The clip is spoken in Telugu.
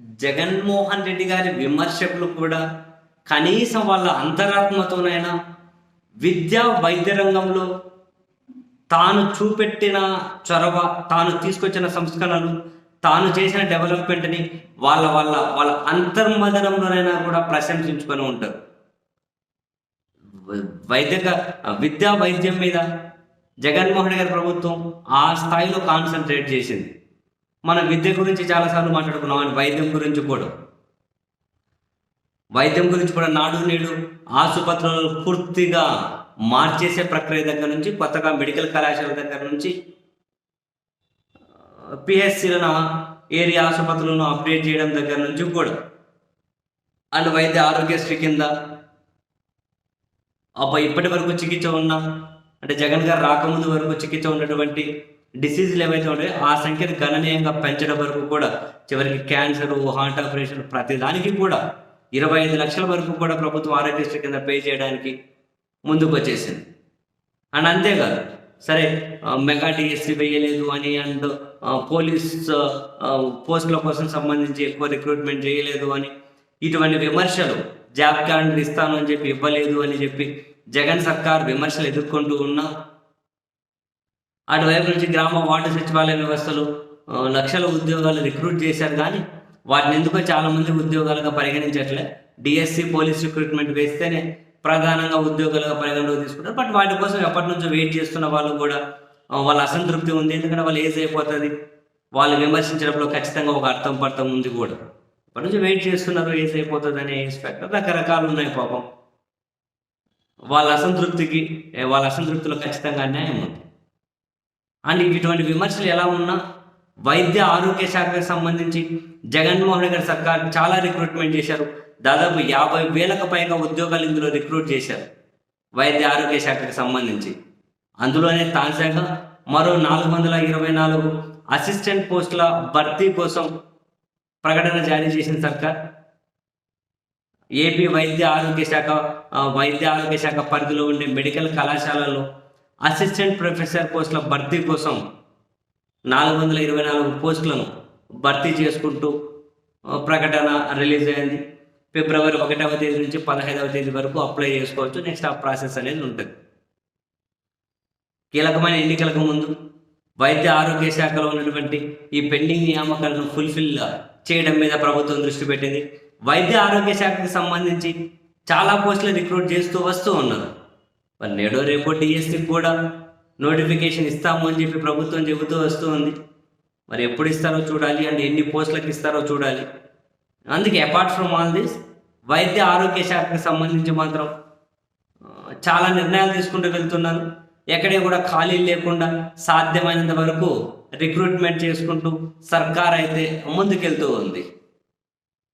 జగన్మోహన్ రెడ్డి గారి విమర్శకులు కూడా కనీసం వాళ్ళ అంతరాత్మతోనైనా విద్యా వైద్య రంగంలో తాను చూపెట్టిన చొరవ తాను తీసుకొచ్చిన సంస్కరణలు తాను చేసిన డెవలప్మెంట్ని వాళ్ళ వాళ్ళ వాళ్ళ అంతర్మదనంలోనైనా కూడా ప్రశంసించుకొని ఉంటారు. వైద్య వైద్యక విద్యా వైద్యం మీద జగన్మోహన్ గారి ప్రభుత్వం ఆ స్థాయిలో కాన్సన్ట్రేట్ చేసింది. మనం విద్య గురించి చాలాసార్లు మాట్లాడుకున్నాం అండ్ వైద్యం గురించి కూడా. వైద్యం గురించి కూడా నాడు నేడు ఆసుపత్రులను పూర్తిగా మార్చేసే ప్రక్రియ దగ్గర నుంచి కొత్తగా మెడికల్ కళాశాల దగ్గర నుంచి పిహెచ్సిలను ఏరియా ఆసుపత్రులను అప్డేట్ చేయడం దగ్గర నుంచి కూడా. అండ్ వైద్య ఆరోగ్యశ్రీ కింద అబ్బా ఇప్పటి వరకు చికిత్స ఉన్న అంటే జగన్ గారు రాకముందు వరకు చికిత్స ఉన్నటువంటి డిసీజులు ఏవైతే ఉంటాయో ఆ సంఖ్యను గణనీయంగా పెంచడం వరకు కూడా చివరికి క్యాన్సర్ హార్ట్ ఆపరేషన్ ప్రతి దానికి కూడా ఇరవై ఐదు లక్షల వరకు కూడా ప్రభుత్వం ఆరోగ్యశ్రీ కింద పే చేయడానికి ముందుకు వచ్చేసింది. అండ్ అంతేకాదు సరే మెగా డిఎస్సీ వేయలేదు అని అండ్ పోలీస్ పోస్టుల కోసం సంబంధించి ఎక్కువ రిక్రూట్మెంట్ చేయలేదు అని ఇటువంటి విమర్శలు జాబ్ క్యాలెండర్ ఇస్తాను అని చెప్పి ఇవ్వలేదు అని చెప్పి జగన్ సర్కార్ విమర్శలు ఎదుర్కొంటూ ఉన్నా అటువైపు నుంచి గ్రామ వార్డు సచివాలయ వ్యవస్థలు లక్షల ఉద్యోగాలు రిక్రూట్ చేశారు కానీ వాటిని ఎందుకో చాలా మంది ఉద్యోగాలుగా పరిగణించట్లే. డిఎస్సి పోలీస్ రిక్రూట్మెంట్ వేస్తేనే ప్రధానంగా ఉద్యోగాలుగా పరిగణలోకి తీసుకుంటారు. బట్ వాటి కోసం ఎప్పటి నుంచో వెయిట్ చేస్తున్న వాళ్ళు కూడా వాళ్ళ అసంతృప్తి ఉంది. ఎందుకంటే వాళ్ళు ఏజ్ అయిపోతుంది. వాళ్ళు విమర్శించినప్పుడు ఖచ్చితంగా ఒక అర్థం పర్థం ఉంది కూడా. ఇప్పటి నుంచి వెయిట్ చేస్తున్నారు ఏజ్ అయిపోతుంది అనే ఇన్స్పెక్టర్ రకరకాలు ఉన్నాయి పాపం. వాళ్ళ అసంతృప్తికి వాళ్ళ అసంతృప్తిలో ఖచ్చితంగా అన్యాయం ఉంది. అండ్ ఇటువంటి విమర్శలు ఎలా ఉన్నా వైద్య ఆరోగ్య శాఖకు సంబంధించి జగన్మోహన్ రెడ్డి గారి సర్కార్ చాలా రిక్రూట్మెంట్ చేశారు. దాదాపు యాభై వేలకు పైగా ఉద్యోగాలు ఇందులో రిక్రూట్ చేశారు. వైద్య ఆరోగ్య శాఖకు సంబంధించి. అందులోనే తాజాగా మరో నాలుగు వందల ఇరవై నాలుగు అసిస్టెంట్ పోస్టుల భర్తీ కోసం ప్రకటన జారీ చేసిన సర్కార్. ఏపీ వైద్య ఆరోగ్య శాఖ వైద్య ఆరోగ్య శాఖ పరిధిలో ఉండే మెడికల్ కళాశాలల్లో అసిస్టెంట్ ప్రొఫెసర్ పోస్టుల భర్తీ కోసం నాలుగు వందల ఇరవై నాలుగు పోస్టులను భర్తీ చేసుకుంటూ ప్రకటన రిలీజ్ అయింది. ఫిబ్రవరి ఒకటవ తేదీ నుంచి పదహైదవ తేదీ వరకు అప్లై చేసుకోవచ్చు. నెక్స్ట్ ఆ ప్రాసెస్ అనేది ఉంటుంది. కీలకమైన ఎన్నికలకు ముందు వైద్య ఆరోగ్య శాఖలో ఉన్నటువంటి ఈ పెండింగ్ నియామకాలను ఫుల్ఫిల్ చేయడం మీద ప్రభుత్వం దృష్టి పెట్టింది. వైద్య ఆరోగ్య శాఖకు సంబంధించి చాలా పోస్టులు రిక్రూట్ చేస్తూ వస్తూ ఉన్నారు మరి నేడో రేపో డిఎస్సికి కూడా నోటిఫికేషన్ ఇస్తాము అని చెప్పి ప్రభుత్వం చెబుతూ వస్తూ ఉంది మరి ఎప్పుడు ఇస్తారో చూడాలి అండ్ ఎన్ని పోస్టులకు ఇస్తారో చూడాలి. అందుకే అపార్ట్ ఫ్రమ్ ఆల్ దిస్ వైద్య ఆరోగ్య శాఖకు సంబంధించి మాత్రం చాలా నిర్ణయాలు తీసుకుంటూ వెళ్తున్నారు. ఎక్కడే కూడా ఖాళీ లేకుండా సాధ్యమైనంత వరకు రిక్రూట్మెంట్ చేసుకుంటూ సర్కార్ అయితే ముందుకెళ్తూ ఉంది.